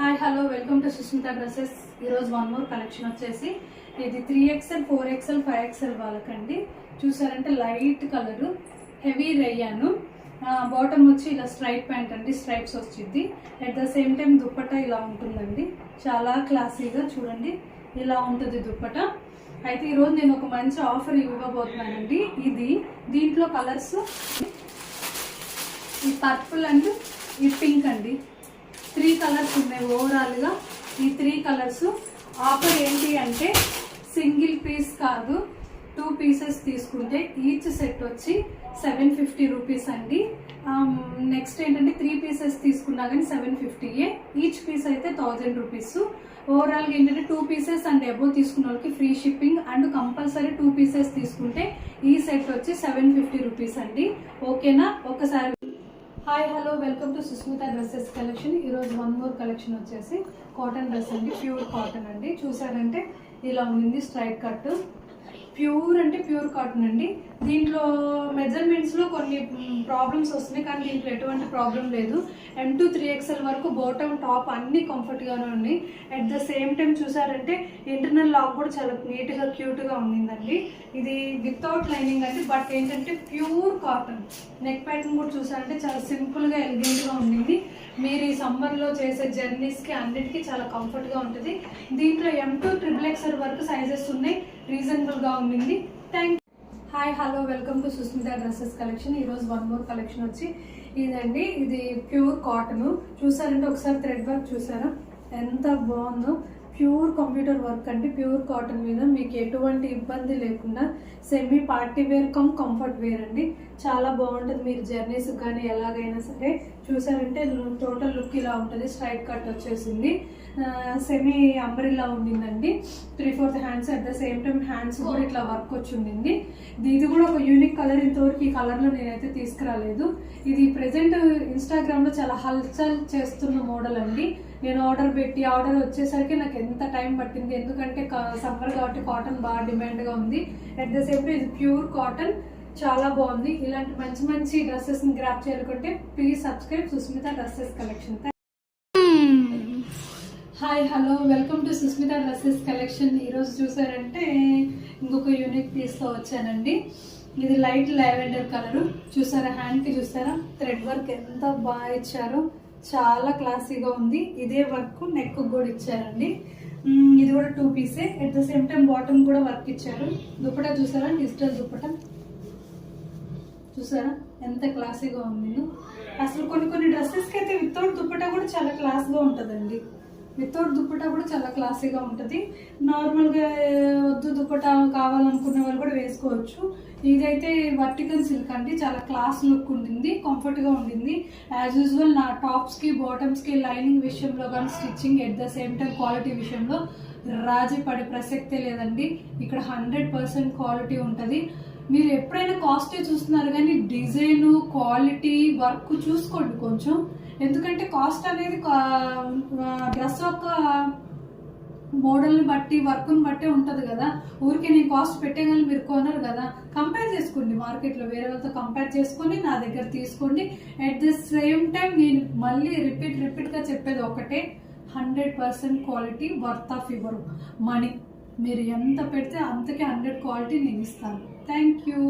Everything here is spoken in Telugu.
Hi hello welcome to Susmita dresses ఈరోజు వన్ మోర్ కలెక్షన్ వచ్చేసి ఇది three XL four XL five XL వాళ్ళకండి. చూసారంటే light colour heavy rayon bottom వచ్చి ఇలా స్ట్రైట్ ప్యాంట్ అండి స్ట్రైప్స్ వచ్చింది at the same time dupatta ఇలా ఉంటుందండి. చాలా క్లాసీగా చూడండి ఇలా ఉంటుంది దుప్పట. అయితే ఈరోజు నేను ఒక మంచి ఆఫర్ ఇవ్వబోతున్నానండి. ఇది దీంట్లో కలర్స్ ఈ పర్పుల్ అండ్ ఈ పింక్ కలర్స్ ఉన్నాయి ఓవరాల్గా. ఈ త్రీ కలర్స్. ఆఫర్ ఏంటి అంటే సింగిల్ పీస్ కాదు టూ పీసెస్ తీసుకుంటే ఈచ్ సెట్ వచ్చి సెవెన్ ఫిఫ్టీ రూపీస్ అండి. నెక్స్ట్ ఏంటంటే త్రీ పీసెస్ తీసుకున్నా కానీ సెవెన్ ఫిఫ్టీయే. ఈచ్ పీస్ అయితే థౌజండ్ రూపీస్. ఓవరాల్గా ఏంటంటే టూ పీసెస్ అండ్ అబోవ్ తీసుకున్న వాళ్ళకి free shipping and compulsory two pieces తీసుకుంటే ఈ సెట్ వచ్చి సెవెన్ ఫిఫ్టీ రూపీస్ అండి. ఓకేనా? ఒకసారి hi hello welcome to Susmita dresses collection ఈరోజు వన్ మోర్ కలెక్షన్ వచ్చేసి కాటన్ డ్రెస్ అండి ప్యూర్ కాటన్ అండి. చూసారంటే ఇలా ఉంది స్ట్రైట్ కట్ ప్యూర్ అంటే ప్యూర్ కాటన్ అండి. దీంట్లో మెజర్మెంట్స్లో కొన్ని ప్రాబ్లమ్స్ వస్తున్నాయి కానీ దీంట్లో ఎటువంటి ప్రాబ్లం లేదు. ఎం టూ త్రీ ఎక్స్ఎల్ వరకు బాటమ్ టాప్ అన్ని కంఫర్ట్గానే ఉన్నాయి. అట్ ద సేమ్ టైం చూసారంటే ఇంటర్నల్ లాక్ కూడా చాలా నీట్గా క్యూట్గా ఉండిందండి. ఇది వితౌట్ లైనింగ్ అండి బట్ ఏంటంటే ప్యూర్ కాటన్ నెక్ ప్యాటర్న్ కూడా చూసారంటే చాలా సింపుల్గా ఎలిగెంట్గా ఉండింది. మీరు ఈ సమ్మర్లో చేసే జర్నీస్కి అన్నిటికీ చాలా కంఫర్ట్గా ఉంటుంది. దీంట్లో ఎం టూ ట్రిపుల్ ఎక్స్ఎల్ వరకు సైజెస్ ఉన్నాయి. రీజనబుల్గా ఉండింది. Thank hi hello welcome to Susmita dresses collection ఈరోజు వన్ మోర్ కలెక్షన్ వచ్చి ఇదండి. ఇది ప్యూర్ కాటన్ చూసారంటే ఒకసారి థ్రెడ్ వర్క్ చూసారా? ఎంత బాగుందో. ప్యూర్ కంప్యూటర్ వర్క్ అంటే ప్యూర్ కాటన్ మీద మీకు ఎటువంటి ఇబ్బంది లేకుండా semi party wear cum comfort wear అండి. చాలా బాగుంటుంది మీరు జర్నీస్ కానీ ఎలాగైనా సరే చూసారంటే టోటల్ లుక్ ఇలా ఉంటుంది. స్ట్రైట్ కట్ వచ్చేసింది. సెమీ అంబ్రిల్లా ఉండిందండి. Three fourth hands at the same time hands కూడా ఇట్లా వర్క్ వచ్చి ఉండింది ఇది కూడా ఒక యూనిక్ కలర్ ఇంతవరకు ఈ కలర్లో నేనైతే తీసుకురాలేదు. ఇది ప్రెసెంట్ ఇన్స్టాగ్రామ్లో చాలా హల్చల్ చేస్తున్న మోడల్ అండి. నేను ఆర్డర్ పెట్టి ఆర్డర్ వచ్చేసరికి నాకు ఎంత టైం పట్టింది. ఎందుకంటే సమ్మర్ కాబట్టి కాటన్ బాగా డిమాండ్గా ఉంది. అట్ ద సేమ్ టైం ఇది ప్యూర్ కాటన్ చాలా బాగుంది. ఇలాంటి మంచి మంచి డ్రెస్సెస్ని గ్రాప్ చేయాలనుకుంటే please subscribe Susmita dresses collection. Hi hello welcome to Susmita dresses collection. ఈరోజు చూసారంటే ఇంకొక యూనిక్ పీస్తో వచ్చానండి. ఇది లైట్ లావెండర్ కలర్. చూసారా? హ్యాండ్కి చూసారా? థ్రెడ్ వర్క్ ఎంత బాగా ఇచ్చారో. చాలా క్లాసీగా ఉంది. ఇదే వర్క్ నెక్ కూడా ఇచ్చారండి. ఇది కూడా టూ పీసే at the same time bottom కూడా వర్క్ ఇచ్చారు. దుప్పటా చూసారా? డిజిటల్ దుప్పటా. చూసారా? ఎంత క్లాసీగా ఉంది. అసలు కొన్ని కొన్ని డ్రెస్సెస్కి అయితే వితౌట్ దుప్పటా కూడా చాలా క్లాస్గా ఉంటుందండి. వితౌట్ దుప్పటా కూడా చాలా క్లాసీగా ఉంటుంది. నార్మల్గా వద్దు దుప్పటా కావాలనుకున్న వాళ్ళు కూడా వేసుకోవచ్చు. ఇదైతే వర్టికల్ సిల్క్ అండి. చాలా క్లాస్ లుక్ ఉండింది కంఫర్ట్గా ఉండింది. యాజ్ యూజువల్ నా టాప్స్కి బాటమ్స్కి లైనింగ్ విషయంలో కానీ stitching at the same time quality విషయంలో రాజీ పడే ప్రసక్తే లేదండి. ఇక్కడ హండ్రెడ్ పర్సెంట్ క్వాలిటీ ఉంటుంది. మీరు ఎప్పుడైనా కాస్ట్ చూస్తున్నారు కానీ డిజైను క్వాలిటీ వర్క్ చూసుకోండి కొంచెం. ఎందుకంటే కాస్ట్ అనేది డ్రెస్ యొక్క మోడల్ని బట్టి వర్క్ని బట్టి ఉంటుంది కదా. ఊరికే నేను కాస్ట్ పెట్టేగానే మీరు కొనరు కదా. కంపేర్ చేసుకోండి మార్కెట్లో వేరే వాళ్ళతో కంపేర్ చేసుకొని నా దగ్గర తీసుకోండి. అట్ ద సేమ్ టైం నేను మళ్ళీ రిపీట్ రిపీట్గా చెప్పేది ఒకటే hundred percent quality worth of your money మీరు ఎంత పెడితే అంతకే హండ్రెడ్ క్వాలిటీ నేను ఇస్తాను. Thank you